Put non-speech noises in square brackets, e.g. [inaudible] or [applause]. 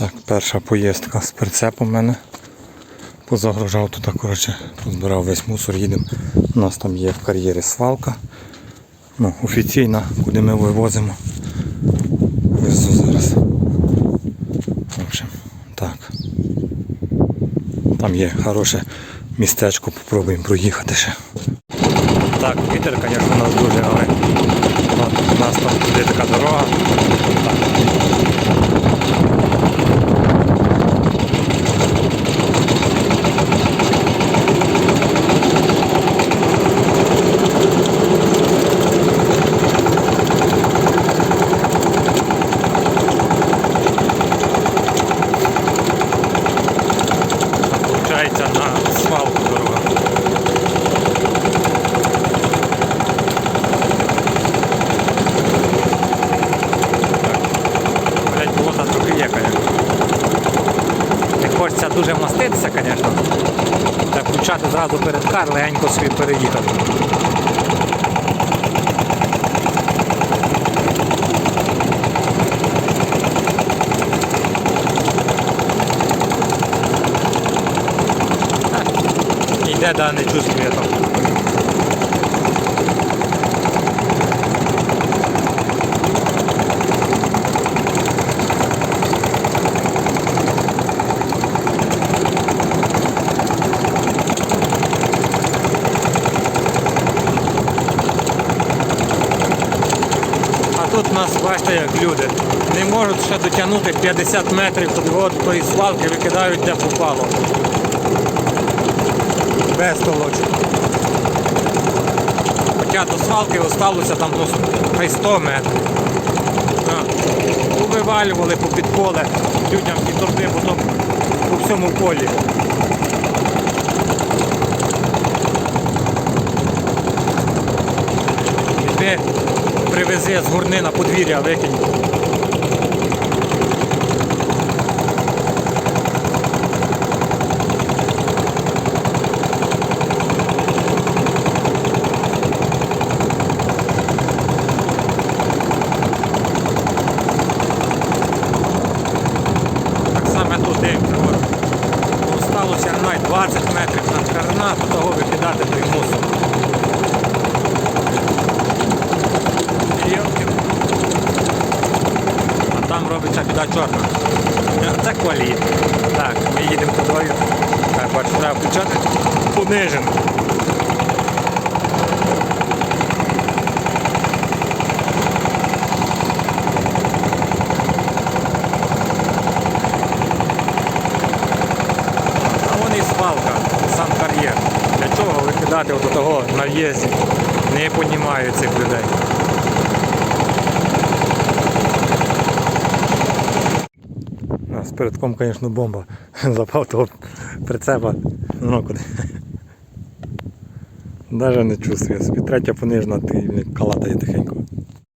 Так, перша поїздка з прицепом у мене. Позагружав тут, коротше, позбирав весь мусор, їдемо. У нас там є в кар'єрі свалка. Ну, офіційна, куди ми вивозимо. Везу зараз. В общем, так. Там є хороше містечко, попробуємо проїхати ще. Так, вітер, звісно, у нас дуже, але от, у нас там туди така дорога. Так. Получається на свалку дорога. Блять, болота трохи є, конечно. Дуже маститися, звісно. Та включати зразу перед кар, легенько собі переїхати. Йде, да, не чувствує там. Тут нас, бачите, як люди. Не можуть ще дотягнути 50 метрів от тої свалки, викидають де попало. Без толочок. Хоча до свалки осталося там ну, хай 100 метрів. Вивалювали по під людям ті торби потім по всьому полі. Візьми, привези з горни на подвір'я, викинь. Так само дивимося. Осталося навіть 20 метрів на карна, того викидати той. Йопки. А там робиться біда чорна. Е, Це колії. Так, ми їдемо тобою. Так, бачиш, треба включати. Понижен. А вон і свалка, сам кар'єр. Для чого викидати от того на в'їзді? Не розумію цих людей. А, ком, звісно, бомба. [laughs] Запав того прицепа. Ну куди. Навіть не чувствую. Третя понижна, ти калатає тихенько.